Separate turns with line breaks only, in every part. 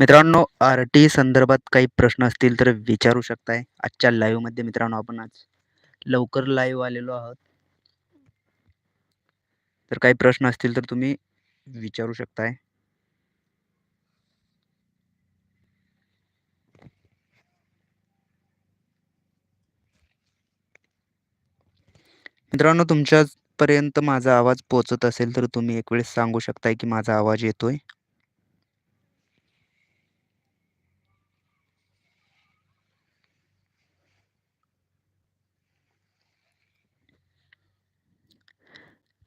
मित्रांनो R T संदर्भात काही प्रश्न असतील तर विचारू शकताय. आजच्या लाईव्हमध्ये मित्रांनो आपण आज लवकर लाईव्ह आलेलो आहोत. तर काही प्रश्न असतील तर तुम्ही विचारू शकताय. मित्रांनो तुमच्यापर्यंत माझा आवाज पोचत असेल तर तुम्ही एक वेळेस सांगू शकताय की माझा आवाज येतोय.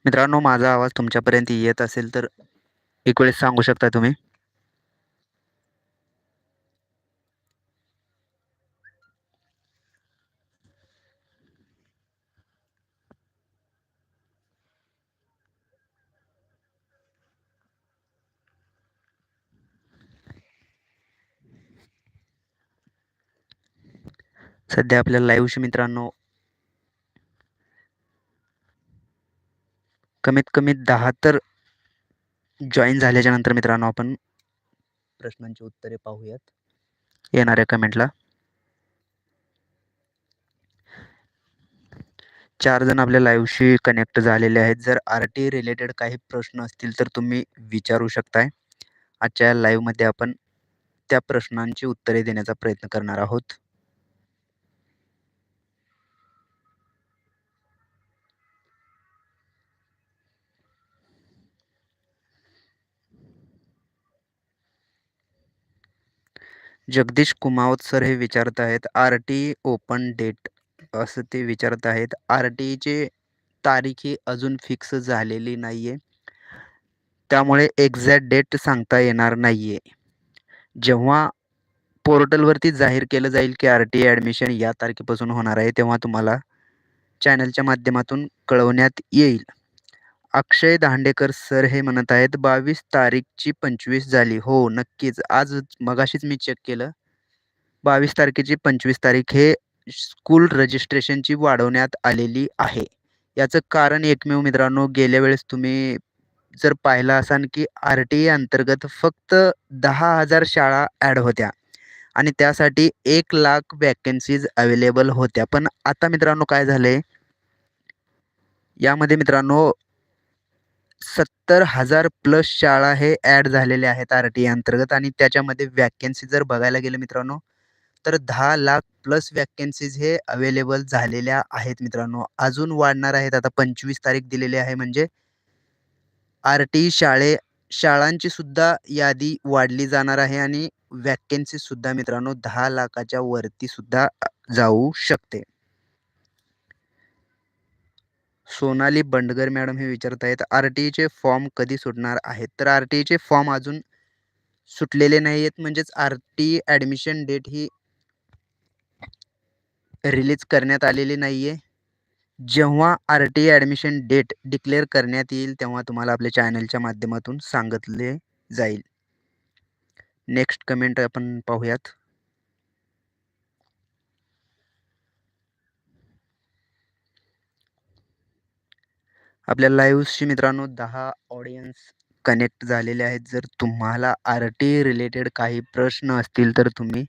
मित्रांनो माझा आवाज तुमच्यापर्यंत येत असेल तर एक वेळेस सांगू शकता तुम्ही? सध्या आपल्या लाईव्हशी मित्रांनो कमीत कमी दहा तर जॉईन झाल्याच्यानंतर मित्रांनो आपण प्रश्नांची उत्तरे पाहूयात. येणाऱ्या कमेंटला चार जण आपल्या लाईव्हशी कनेक्ट झालेले आहेत. जर आर टी रिलेटेड काही प्रश्न असतील तर तुम्ही विचारू शकताय. आजच्या लाईव्हमध्ये आपण त्या प्रश्नांची उत्तरे देण्याचा प्रयत्न करणार आहोत. जगदीश कुमावत सर हे विचारत आहेत आर टी ओपन डेट असं ते विचारत आहेत. आर टीची तारीख ही अजून फिक्स झालेली नाही आहे त्यामुळे एक्झॅक्ट डेट सांगता येणार नाही आहे जेव्हा पोर्टलवरती जाहीर केलं जाईल की आर टी ॲडमिशन या तारखेपासून होणार आहे तेव्हा तुम्हाला चॅनलच्या माध्यमातून कळवण्यात येईल. अक्षय दांडेकर सर हे म्हणत आहेत बावीस तारीखची पंचवीस झाली. हो नक्कीच. आज मगाशीच मी चेक केलं. बावीस तारखेची पंचवीस तारीख हे स्कूल रजिस्ट्रेशनची वाढवण्यात आलेली आहे. याचं कारण एकमेव मित्रांनो गेल्या वेळेस तुम्ही जर पाहिलं असाल की आर टी अंतर्गत फक्त दहा हजार शाळा ॲड होत्या. आणि त्यासाठी एक लाख वॅकन्सीज अवेलेबल होत्या. पण आता मित्रांनो काय झालंय? यामध्ये मित्रांनो सत्तर हजार प्लस शाळा हे ॲड झालेल्या आहेत आर टी अंतर्गत आणि त्याच्यामध्ये वॅकन्सी जर बघायला गेलं मित्रांनो तर दहा लाख प्लस वॅकन्सीज हे अवेलेबल झालेल्या आहेत मित्रांनो. अजून वाढणार आहेत. आता पंचवीस तारीख दिलेली आहे म्हणजे आर टी शाळे शाळांची सुद्धा यादी वाढली जाणार आहे आणि वॅकेन्सी सुद्धा मित्रांनो दहा लाखाच्या वरती सुद्धा जाऊ शकते. सोनाली बंडगर मॅडम हे विचारत आहेत आर टीचे फॉर्म कधी सुटणार आहेत? तर आर टीचे फॉर्म अजून सुटलेले नाही आहेत म्हणजेच आर टी ॲडमिशन डेट ही रिलीज करण्यात आलेली नाही आहे जेव्हा R T admission date declare करण्यात येईल तेव्हा तुम्हाला आपल्या चॅनलच्या माध्यमातून सांगितले जाईल. नेक्स्ट कमेंट आपण पाहूयात. आपल्या लाईव्हशी मित्रांनो दहा ऑडियन्स कनेक्ट झालेले आहेत. जर तुम्हाला आर टी रिलेटेड काही प्रश्न असतील तर तुम्ही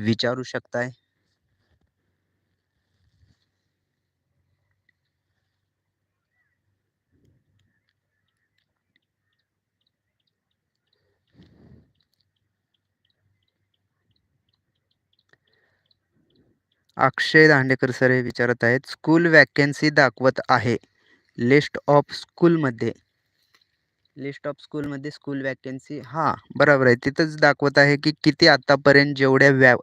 विचारू शकताय. अक्षय दांडेकर सर हे विचारत आहेत स्कूल वॅकन्सी दाखवत आहे. लिस्ट ऑफ स्कूलमध्ये. लिस्ट ऑफ स्कूलमध्ये स्कूल वॅकन्सी हां बरोबर आहे. तिथंच दाखवत आहे की किती आत्तापर्यंत जेवढ्या व्या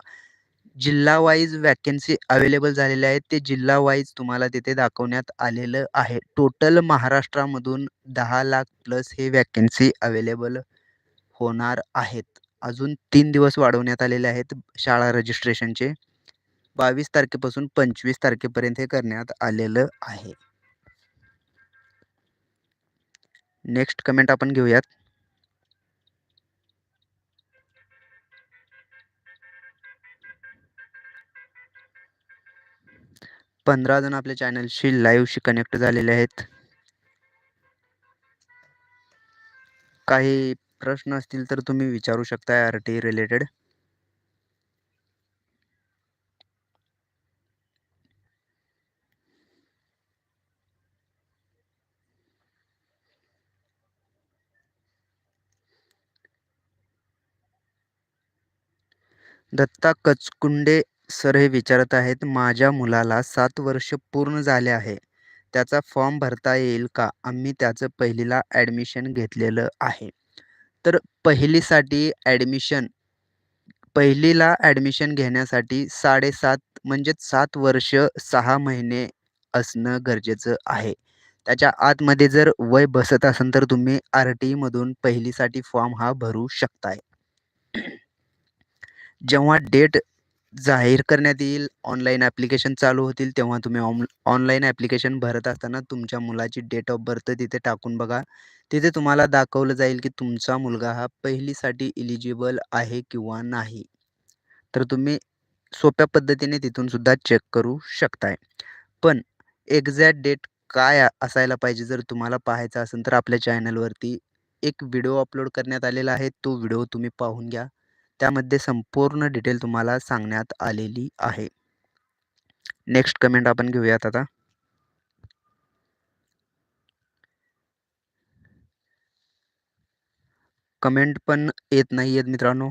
जिल्हा वाईज वॅकन्सी अवेलेबल झालेल्या आहेत ते जिल्हा वाईज तुम्हाला तिथे दाखवण्यात आलेलं आहे. टोटल महाराष्ट्रामधून दहा लाख प्लस हे वॅकन्सी अवेलेबल होणार आहेत. अजून तीन दिवस वाढवण्यात आलेले आहेत शाळा रजिस्ट्रेशनचे बावीस तारखेपासून पंचवीस तारखेपर्यंत हे करण्यात आलेलं आहे. नेक्स्ट कमेंट आपण घेऊयात. पंधरा जण आपल्या चॅनलशी लाईव्हशी कनेक्ट झालेले आहेत. काही प्रश्न असतील तर तुम्ही विचारू शकता R T related Datta Kachkunde sir हे विचारत आहेत माझ्या मुलाला सात वर्ष पूर्ण झाले आहे. त्याचा फॉर्म भरता येईल का? आम्ही त्याचं पहिलीला ॲडमिशन घेतलेलं आहे. तर पहिलीसाठी ॲडमिशन पहिलीला ॲडमिशन घेण्यासाठी साडेसात म्हणजेच सात वर्ष सहा महिने असणं गरजेचं आहे. त्याच्या आतमध्ये जर वय बसत असेल तर तुम्ही आर टी ईमधून पहिलीसाठी फॉर्म हा भरू शकताय. जेव्हा डेट जाहीर करण्यात येईल ऑनलाईन ॲप्लिकेशन चालू होतील तेव्हा तुम्ही ऑन ऑनलाईन ॲप्लिकेशन भरत असताना तुमच्या मुलाची डेट ऑफ बर्थ तिथे टाकून बघा. तिथे तुम्हाला दाखवलं जाईल की तुमचा मुलगा हा पहिलीसाठी इलिजिबल आहे किंवा नाही. तर तुम्ही सोप्या पद्धतीने तिथून सुद्धा चेक करू शकताय. पण एक्झॅक्ट डेट काय असायला पाहिजे जर तुम्हाला पाहायचं असेल तर आपल्या चॅनलवरती एक व्हिडिओ अपलोड करण्यात आलेला आहे. तो व्हिडिओ तुम्ही पाहून घ्या. त्यामध्ये संपूर्ण डिटेल तुम्हाला सांगण्यात आलेली आहे. नेक्स्ट कमेंट आपण घेऊयात आता. कमेंट पण येत नाही आहेत मित्रांनो.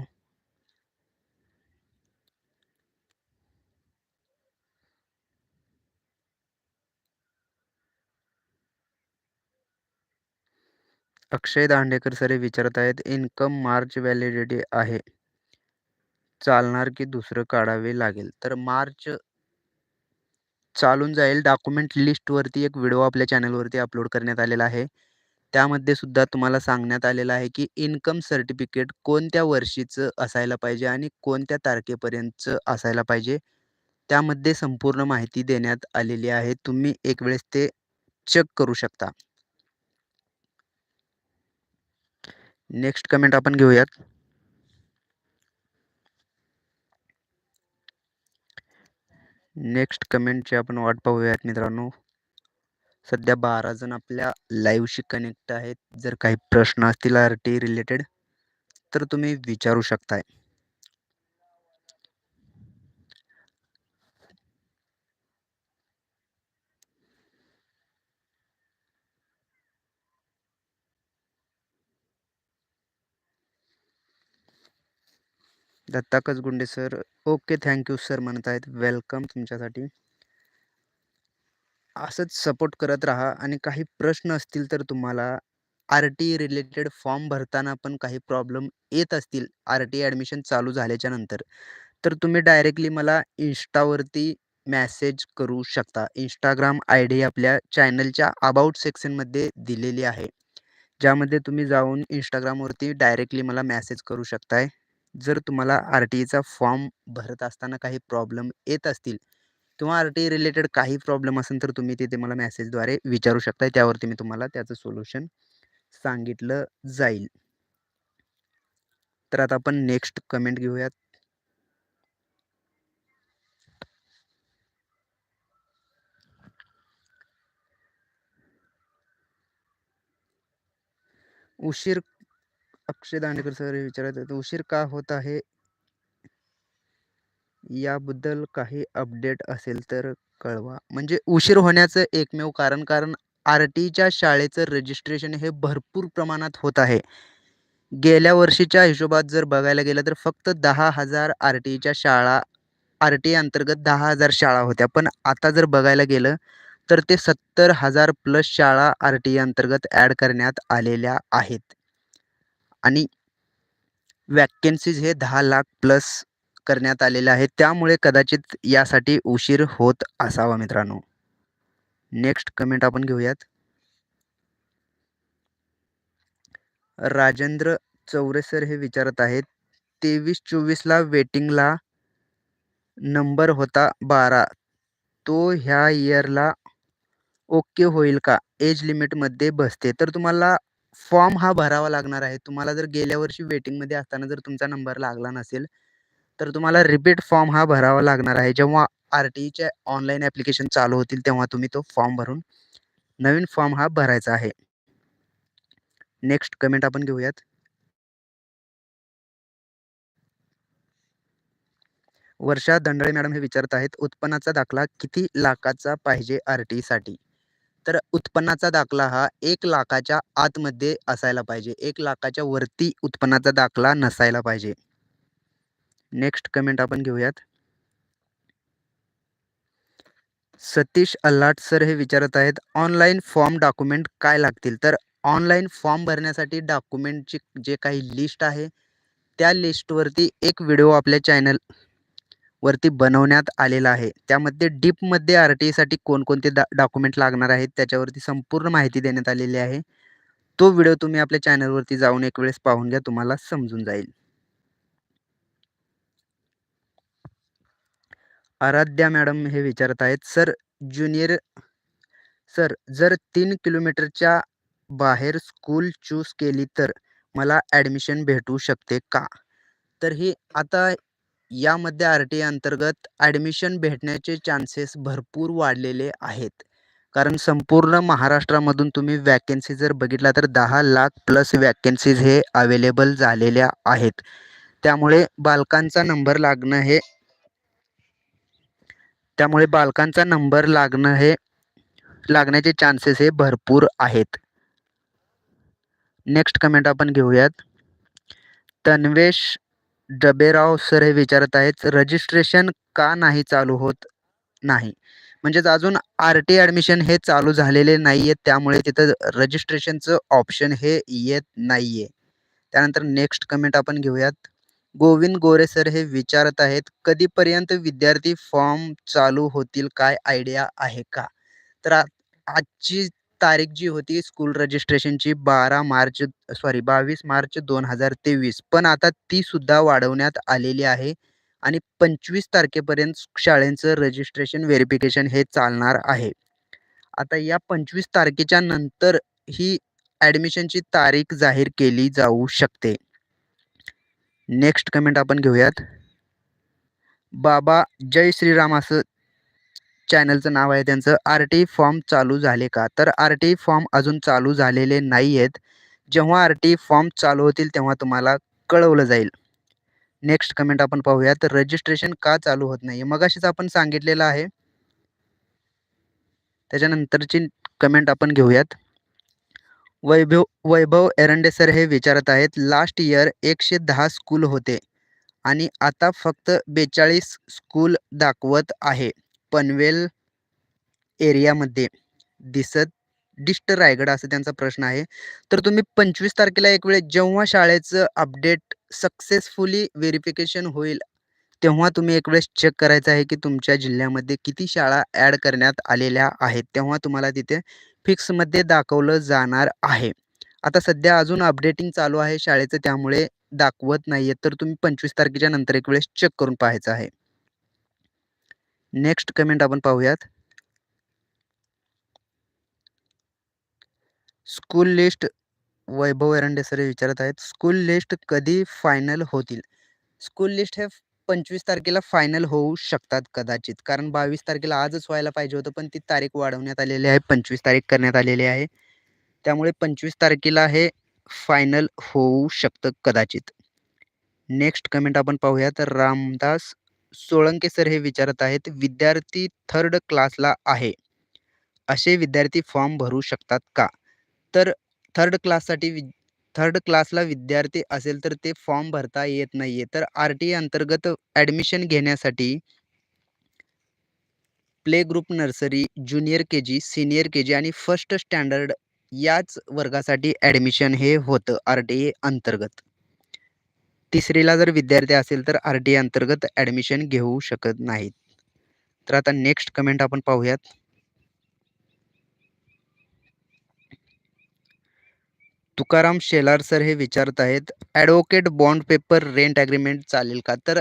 अक्षय दांडेकर सर विचारत आहेत इन्कम मार्च व्हॅलिडिटी आहे. चालणार की दुसरं काढावे लागेल? तर मार्च चालून जाईल. डॉक्युमेंट लिस्टवरती एक व्हिडिओ आपल्या चॅनलवरती अपलोड करण्यात आलेला आहे. त्यामध्ये सुद्धा तुम्हाला सांगण्यात आलेलं आहे की इन्कम सर्टिफिकेट कोणत्या वर्षीचं असायला पाहिजे आणि कोणत्या तारखेपर्यंतचं असायला पाहिजे? त्यामध्ये संपूर्ण माहिती देण्यात आलेली आहे. तुम्ही एक वेळेस ते चेक करू शकता. नेक्स्ट कमेंट आपण घेऊयात. नेक्स्ट कमेंटची आपण वाट पाहूयात मित्रांनो. सध्या बारा जण आपल्या लाईव्हशी कनेक्ट आहेत. जर काही प्रश्न असतील आर टी रिलेटेड तर तुम्ही विचारू शकताय. Datta Gunde sir. Okay thank you sir म्हणत आहेत वेलकम तुमच्यासाठी. असंच सपोर्ट करत राहा आणि काही प्रश्न असतील तर तुम्हाला आर टी रिलेटेड फॉर्म भरताना पण काही प्रॉब्लेम येत असतील आर टी ॲडमिशन चालू झाल्याच्यानंतर तर तुम्ही डायरेक्टली मला इन्स्टावरती मॅसेज करू शकता. इंस्टाग्राम आय डी आपल्या चॅनलच्या अबाउट सेक्शनमध्ये दिलेली आहे. ज्यामध्ये तुम्ही जाऊन इंस्टाग्रामवरती डायरेक्टली मला मॅसेज करू शकताय. जर तुम्हाला आर टी ईचा फॉर्म भरत असताना काही प्रॉब्लेम येत असतील किंवा आर टी ई रिलेटेड काही प्रॉब्लेम असेल तर तुम्ही तिथे मला मेसेजद्वारे विचारू शकता त्यावरती मी तुम्हाला त्याचं सोल्युशन सांगितलं जाईल. तर आता आपण नेक्स्ट कमेंट घेऊयात. उशीर अक्षय दांडेकर सर विचारत उशीर का होत आहे? याबद्दल काही अपडेट असेल तर कळवा. म्हणजे उशीर होण्याचं एकमेव कारण कारण आर टीच्या शाळेचं रजिस्ट्रेशन हे भरपूर प्रमाणात होत आहे. गेल्या वर्षीच्या हिशोबात जर बघायला गेलं तर फक्त दहा हजार आर टीच्या शाळा आर टी अंतर्गत दहा हजार शाळा होत्या. पण आता जर बघायला गेलं तर ते सत्तर हजार प्लस शाळा आर टी अंतर्गत ॲड करण्यात आलेल्या आहेत. आणि वॅकेन्सीज हे दहा लाख प्लस करण्यात आलेले आहे त्यामुळे कदाचित यासाठी उशीर होत असावा मित्रांनो. नेक्स्ट कमेंट आपण घेऊयात. राजेंद्र चौरेसर हे विचारत आहेत तेवीस चोवीसला वेटिंगला नंबर होता बारा. तो ह्या इयरला ओके होईल का? एज लिमिटमध्ये बसते. तर तुम्हाला फॉर्म हा भरावा लागणार आहे. तुम्हाला जर गेल्या वर्षी वेटिंगमध्ये असताना जर तुमचा नंबर लागला नसेल तर तुम्हाला रिपीट फॉर्म हा भरावा लागणार आहे. जेव्हा आर टी टीच्या ऑनलाईन ॲप्लिकेशन चालू होतील तेव्हा तुम्ही तो फॉर्म भरून नवीन फॉर्म हा भरायचा आहे. नेक्स्ट कमेंट आपण घेऊयात. वर्षा दंडळे मॅडम हे विचारत आहेत उत्पन्नाचा दाखला किती लाखाचा पाहिजे आर टी साठी तर उत्पन्नाचा दाखला हा एक लाखाच्या आतमध्ये असायला पाहिजे. एक लाखाच्या वरती उत्पन्नाचा दाखला नसायला पाहिजे. नेक्स्ट कमेंट आपण घेऊयात. सतीश अल्लाट सर हे विचारत आहेत ऑनलाईन फॉर्म डॉक्युमेंट काय लागतील? तर ऑनलाईन फॉर्म भरण्यासाठी डॉक्युमेंटची जे काही लिस्ट आहे त्या लिस्टवरती एक व्हिडिओ आपल्या चॅनल वरती बनवण्यात आलेला आहे. त्यामध्ये डीपमध्ये आर टी साठी कोणकोणते डा डॉक्युमेंट लागणार आहेत त्याच्यावरती संपूर्ण माहिती देण्यात आलेली आहे. तो व्हिडिओ तुम्ही आपल्या चॅनलवरती जाऊन एक वेळेस पाहून घ्या तुम्हाला समजून जाईल. आराध्या मॅडम हे विचारत आहेत सर ज्युनियर सर जर तीन किलोमीटरच्या बाहेर स्कूल चूज केली तर मला ॲडमिशन भेटू शकते का? तर ही आता यामध्ये आर टी अंतर्गत ॲडमिशन भेटण्याचे चान्सेस भरपूर वाढलेले आहेत. कारण संपूर्ण महाराष्ट्रामधून तुम्ही वॅकेन्सी जर बघितला तर दहा लाख प्लस वॅकेन्सीज हे अवेलेबल झालेल्या आहेत. त्यामुळे बालकांचा नंबर लागणं हे त्यामुळे बालकांचा नंबर लागणं हे लागण्याचे चान्सेस हे भरपूर आहेत. नेक्स्ट कमेंट आपण घेऊयात. तन्वेश डबेराव सर हे विचारत आहेत रजिस्ट्रेशन का नाही चालू होत नाही? म्हणजेच अजून आर टी ॲडमिशन हे चालू झालेले नाही आहे त्यामुळे तिथं रजिस्ट्रेशनचं ऑप्शन हे येत नाही आहे त्यानंतर नेक्स्ट कमेंट आपण घेऊयात. गोविंद गोरे सर हे विचारत आहेत कधीपर्यंत विद्यार्थी फॉर्म चालू होतील? काय आयडिया आहे का? तर आजची तारीख जी होती स्कूल रजिस्ट्रेशनची बारा मार्च सॉरी बावीस मार्च दोन हजार तेवीस. पण आता ती सुद्धा वाढवण्यात आलेली आहे आणि पंचवीस तारखेपर्यंत शाळेंचं रजिस्ट्रेशन व्हेरिफिकेशन हे चालणार आहे. आता या पंचवीस तारखेच्या नंतर ही ॲडमिशनची तारीख जाहीर केली जाऊ शकते. नेक्स्ट कमेंट आपण घेऊयात. बाबा जय श्रीराम असं चॅनलचं नाव आहे त्यांचं. आर टी फॉर्म चालू झाले का? तर आर टी फॉर्म अजून चालू झालेले नाही आहेत जेव्हा आर टी फॉर्म चालू होतील तेव्हा तुम्हाला कळवलं जाईल. नेक्स्ट कमेंट आपण पाहूया तर रजिस्ट्रेशन का चालू होत नाही मगाशीच आपण सांगितलेलं आहे. त्याच्यानंतरची कमेंट आपण घेऊयात. वैभव वैभव एरंडे सर हे विचारत आहेत लास्ट इयर एकशे दहा स्कूल होते आणि आता फक्त बेचाळीस स्कूल दाखवत आहे. पनवेल एरियामध्ये दिसत डिस्ट रायगड असं त्यांचा प्रश्न आहे. तर तुम्ही पंचवीस तारखेला एक वेळेस जेव्हा शाळेचं अपडेट सक्सेसफुली व्हेरिफिकेशन होईल तेव्हा तुम्ही एक वेळेस चेक करायचं आहे की तुमच्या जिल्ह्यामध्ये किती शाळा ॲड करण्यात आलेल्या आहेत तेव्हा तुम्हाला तिथे फिक्समध्ये दाखवलं जाणार आहे. आता सध्या अजून अपडेटिंग चालू आहे शाळेचं त्यामुळे दाखवत नाही आहे तर तुम्ही पंचवीस तारखेच्या नंतर एक वेळेस चेक करून पाहायचं आहे. नेक्स्ट कमेंट आपण पाहूयात. School list Vaibhav Erande sir विचारत आहेत. स्कूल लिस्ट कधी फायनल होतील? स्कूल लिस्ट हे पंचवीस तारखेला फायनल होऊ शकतात कदाचित. कारण बावीस तारखेला आजच व्हायला पाहिजे होतं पण ती तारीख वाढवण्यात आलेली आहे. पंचवीस तारीख करण्यात आलेली आहे. त्यामुळे पंचवीस तारखेला हे फायनल होऊ शकतं कदाचित. नेक्स्ट कमेंट आपण पाहूया तर रामदास सोळंके सर हे विचारत आहेत विद्यार्थी थर्ड क्लासला आहे. असे विद्यार्थी फॉर्म भरू शकतात का? तर थर्ड क्लाससाठी वि थर्ड क्लासला विद्यार्थी असेल तर ते फॉर्म भरता येत नाही आहे तर आर टी अंतर्गत ॲडमिशन घेण्यासाठी play group nursery junior K G senior K G आणि फर्स्ट स्टँडर्ड याच वर्गासाठी ॲडमिशन हे होतं आर टी अंतर्गत. तिसरीला जर विद्यार्थी असेल तर आर टी अंतर्गत ॲडमिशन घेऊ शकत नाहीत. तर आता नेक्स्ट कमेंट आपण पाहूयात. तुकाराम शेलार सर हे विचारत आहेत advocate bond paper rent agreement चालेल का? तर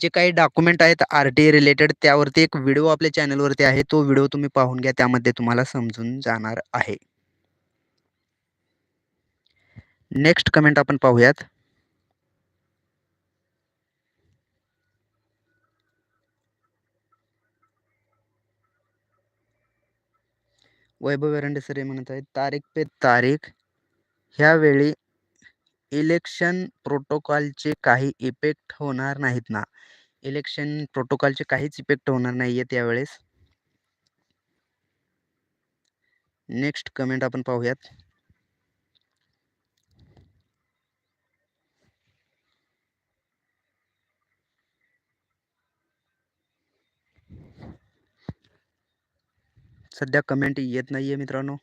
जे काही डॉक्युमेंट आहेत आर टी रिलेटेड त्यावरती एक व्हिडिओ आपल्या चॅनलवरती आहे. तो व्हिडिओ तुम्ही पाहून घ्या त्यामध्ये तुम्हाला समजून जाणार आहे. नेक्स्ट कमेंट आपण पाहूयात. वैभव एरंडे सर हे म्हणत आहेत तारीख पे तारीख ह्यावेळी इलेक्शन प्रोटोकॉलचे काही इफेक्ट होणार नाहीत ना. इलेक्शन प्रोटोकॉलचे काहीच इफेक्ट होणार नाही आहेत यावेळेस. नेक्स्ट कमेंट आपण पाहूयात. सध्या कमेंट येत नाही आहे मित्रांनो.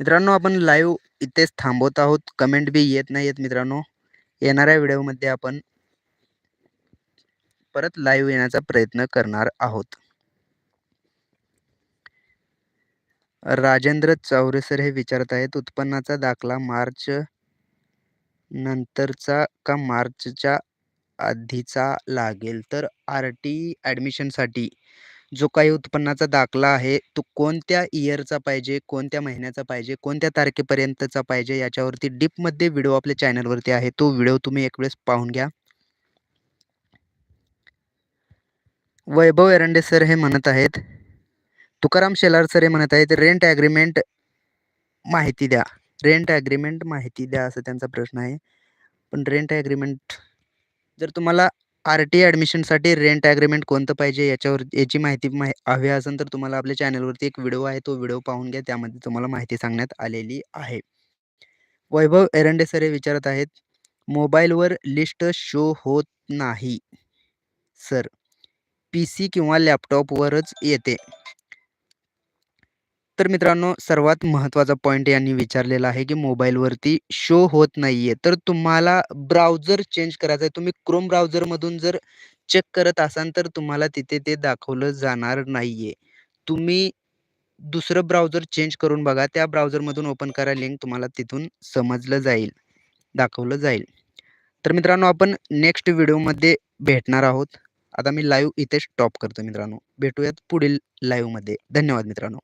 मित्रांनो आपण लाईव्ह इथेच थांबवत आहोत. कमेंट बी येत नाही आहेत मित्रांनो. येणाऱ्या व्हिडिओमध्ये आपण परत लाईव्ह येण्याचा प्रयत्न करणार आहोत. राजेंद्र चौरे सर हे विचारत आहेत उत्पन्नाचा दाखला मार्च नंतरचा का मार्चच्या आधीचा लागेल तर आर टी ॲडमिशनसाठी जो काही उत्पन्नाचा दाखला आहे तो कोणत्या इयरचा पाहिजे कोणत्या महिन्याचा पाहिजे कोणत्या तारखेपर्यंतचा पाहिजे याच्यावरती डीपमध्ये व्हिडिओ आपल्या चॅनलवरती आहे. तो व्हिडिओ तुम्ही एक वेळेस पाहून घ्या. वैभव एरंडे सर हे म्हणत आहेत तुकाराम शेलार सर हे म्हणत आहेत रेंट ॲग्रीमेंट माहिती द्या. रेंट ॲग्रीमेंट माहिती द्या असं त्यांचा प्रश्न आहे. पण रेंट ॲग्रीमेंट जर तुम्हाला आर टी ॲडमिशनसाठी रेंट ॲग्रीमेंट कोणतं पाहिजे याच्यावर याची माहिती माहि हवी असेल तर तुम्हाला आपल्या चॅनलवरती एक व्हिडिओ आहे तो व्हिडिओ पाहून घ्या त्यामध्ये तुम्हाला माहिती सांगण्यात आलेली आहे. वैभव एरंडे सर हे विचारत आहेत मोबाईलवर लिस्ट शो होत नाही सर पी सी किंवा लॅपटॉपवरच येते. तर मित्रांनो सर्वात महत्त्वाचा पॉईंट यांनी विचारलेला आहे की मोबाईलवरती शो होत नाही आहे तर तुम्हाला ब्राउझर चेंज करायचा आहे तुम्ही क्रोम ब्राउझरमधून जर चेक करत असाल तर तुम्हाला तिथे ते दाखवलं जाणार नाही आहे तुम्ही दुसरं ब्राउझर चेंज करून बघा. त्या ब्राउझरमधून ओपन करा लिंक तुम्हाला तिथून समजलं जाईल दाखवलं जाईल. तर मित्रांनो आपण नेक्स्ट व्हिडिओमध्ये भेटणार आहोत. आता मी लाईव्ह इथे स्टॉप करतो मित्रांनो. भेटूयात पुढील लाईव्हमध्ये धन्यवाद मित्रांनो.